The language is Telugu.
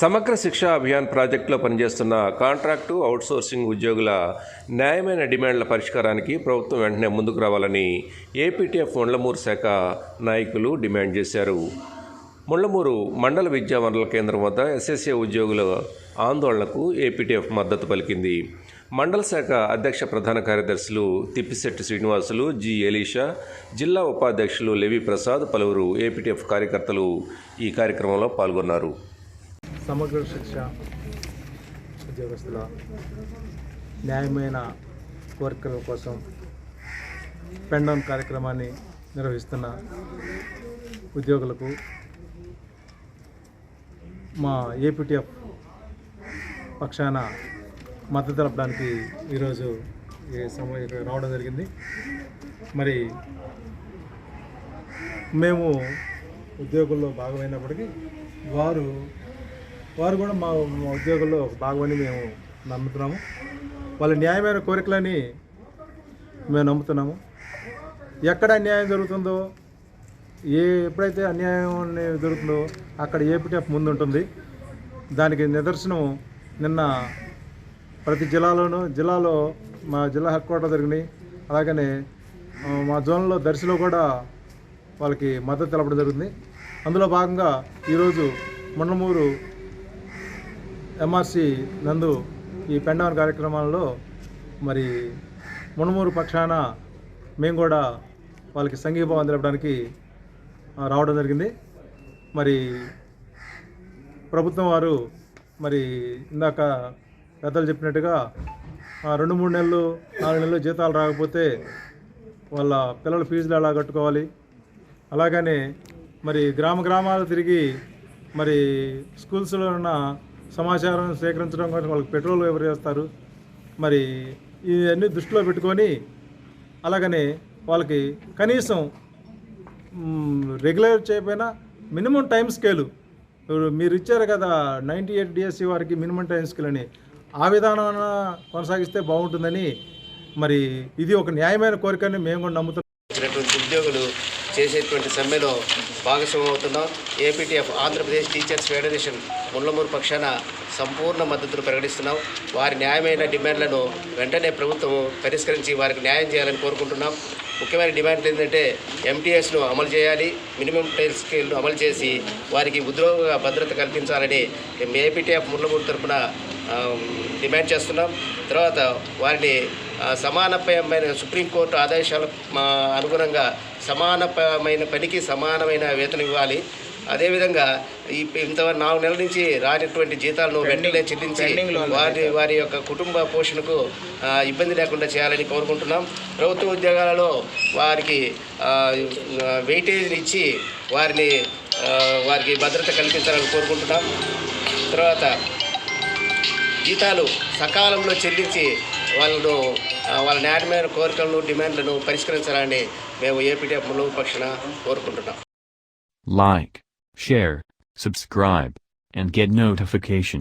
సమగ్ర శిక్షా అభియాన్ ప్రాజెక్టులో పనిచేస్తున్న కాంట్రాక్టు అవుట్సోర్సింగ్ ఉద్యోగుల న్యాయమైన డిమాండ్ల పరిష్కారానికి ప్రభుత్వం వెంటనే ముందుకు రావాలని ఏపీటీఎఫ్ ముండ్లమూరు శాఖ నాయకులు డిమాండ్ చేశారు. ముండ్లమూరు మండల విద్యా వనరుల కేంద్రం వద్ద ఎస్ఎస్ఏ ఉద్యోగుల ఆందోళనకు ఏపీటీఎఫ్ మద్దతు పలికింది. మండల శాఖ అధ్యక్ష ప్రధాన కార్యదర్శులు తిప్పిశెట్టి శ్రీనివాసులు జి ఎలీషా జిల్లా ఉపాధ్యక్షులు లెవి ప్రసాద్ పలువురు ఏపీటీఎఫ్ కార్యకర్తలు ఈ కార్యక్రమంలో పాల్గొన్నారు. సమగ్ర శిక్ష ఉద్యోగస్తుల న్యాయమైన కోరికల కోసం పెండౌన్ కార్యక్రమాన్ని నిర్వహిస్తున్న ఉద్యోగులకు మా ఏపీటీఎఫ్ పక్షాన మద్దతు తెలపడానికి ఈరోజు ఈ సమయం రావడం జరిగింది. మరి మేము ఉద్యోగుల్లో భాగమైనప్పటికీ వారు వారు కూడా మా ఉద్యోగుల్లో ఒక భాగమని మేము నమ్ముతున్నాము. వాళ్ళ న్యాయమైన కోరికలని మేము నమ్ముతున్నాము. ఎక్కడ అన్యాయం జరుగుతుందో ఏ ఎప్పుడైతే అన్యాయం అనేది జరుగుతుందో అక్కడ ఏపీటీఎఫ్ ముందుంటుంది. దానికి నిదర్శనం నిన్న ప్రతి జిల్లాలోనూ జిల్లాలో మా జిల్లా హెడ్ క్వార్టర్ జరిగినాయి. అలాగనే మా జోన్లో దర్శిలో కూడా వాళ్ళకి మద్దతు తెలపడం జరుగుతుంది. అందులో భాగంగా ఈరోజు మొండమూరు ఎంఆర్సి నందు ఈ పెండవన్ కార్యక్రమాల్లో మరి మునుమూరు పక్షాన మేము కూడా వాళ్ళకి సంఘీభావం తెలపడానికి రావడం జరిగింది. మరి ప్రభుత్వం వారు మరి ఇందాక పెద్దలు చెప్పినట్టుగా రెండు మూడు నెలలు నాలుగు నెలలు జీతాలు రాకపోతే వాళ్ళ పిల్లల ఫీజులు ఎలా కట్టుకోవాలి? అలాగనే మరి గ్రామ గ్రామాలు తిరిగి మరి స్కూల్స్లో ఉన్న సమాచారం సేకరించడం కోసం వాళ్ళకి పెట్రోల్ ఎవరు చేస్తారు? మరి ఇవన్నీ దృష్టిలో పెట్టుకొని అలాగనే వాళ్ళకి కనీసం రెగ్యులర్ చేయకపోయినా మినిమం టైం స్కేలు. మీరు ఇచ్చారు కదా నైంటీ ఎయిట్ డిఎస్సి వారికి మినిమం టైం స్కేల్ అని. ఆ విధానం కొనసాగిస్తే బాగుంటుందని మరి ఇది ఒక న్యాయమైన కోరికని మేము కూడా నమ్ముతున్నాం. వచ్చినటువంటి ఉద్యోగులు చేసేటువంటి సమ్మెలో భాగస్వామ్యం అవుతున్నాం APTF Andhra Pradesh teachers federation Mullamuru పక్షాన సంపూర్ణ మద్దతును ప్రకటిస్తున్నాం. వారి న్యాయమైన డిమాండ్లను వెంటనే ప్రభుత్వం పరిష్కరించి వారికి న్యాయం చేయాలని కోరుకుంటున్నాం. ముఖ్యమైన డిమాండ్లు ఏంటంటే ఎంటీఎస్ను అమలు చేయాలి. మినిమం టైల్ స్కేల్ను అమలు చేసి వారికి ఉద్యోగ భద్రత కల్పించాలని ఏపీటీఎఫ్ ముళ్ళమూరు తరఫున డిమాండ్ చేస్తున్నాం. తర్వాత వారిని సమానమైన సుప్రీంకోర్టు ఆదేశాల అనుగుణంగా సమానమైన పనికి సమానమైన వేతనం ఇవ్వాలి. అదేవిధంగా ఈ ఇంత నాలుగు నెలల నుంచి రానటువంటి జీతాలను వెంటనే చెల్లించి వారి వారి యొక్క కుటుంబ పోషణకు ఇబ్బంది లేకుండా చేయాలని కోరుకుంటున్నాం. ప్రభుత్వ ఉద్యోగాలలో వారికి వెయిటేజ్ ఇచ్చి వారిని వారికి భద్రత కల్పించాలని కోరుకుంటున్నాం. తర్వాత జీతాలు సకాలంలో చెల్లించి వాళ్ళను ఆ, వాళ్ళ న్యాయమైన కోరికలను డిమాండ్లను పరిష్కరించాలని మేము ఏపీటీఎఫ్ ముళ్ళు పక్షాన కోరుకుంటున్నాం Like, share, subscribe, and get notification.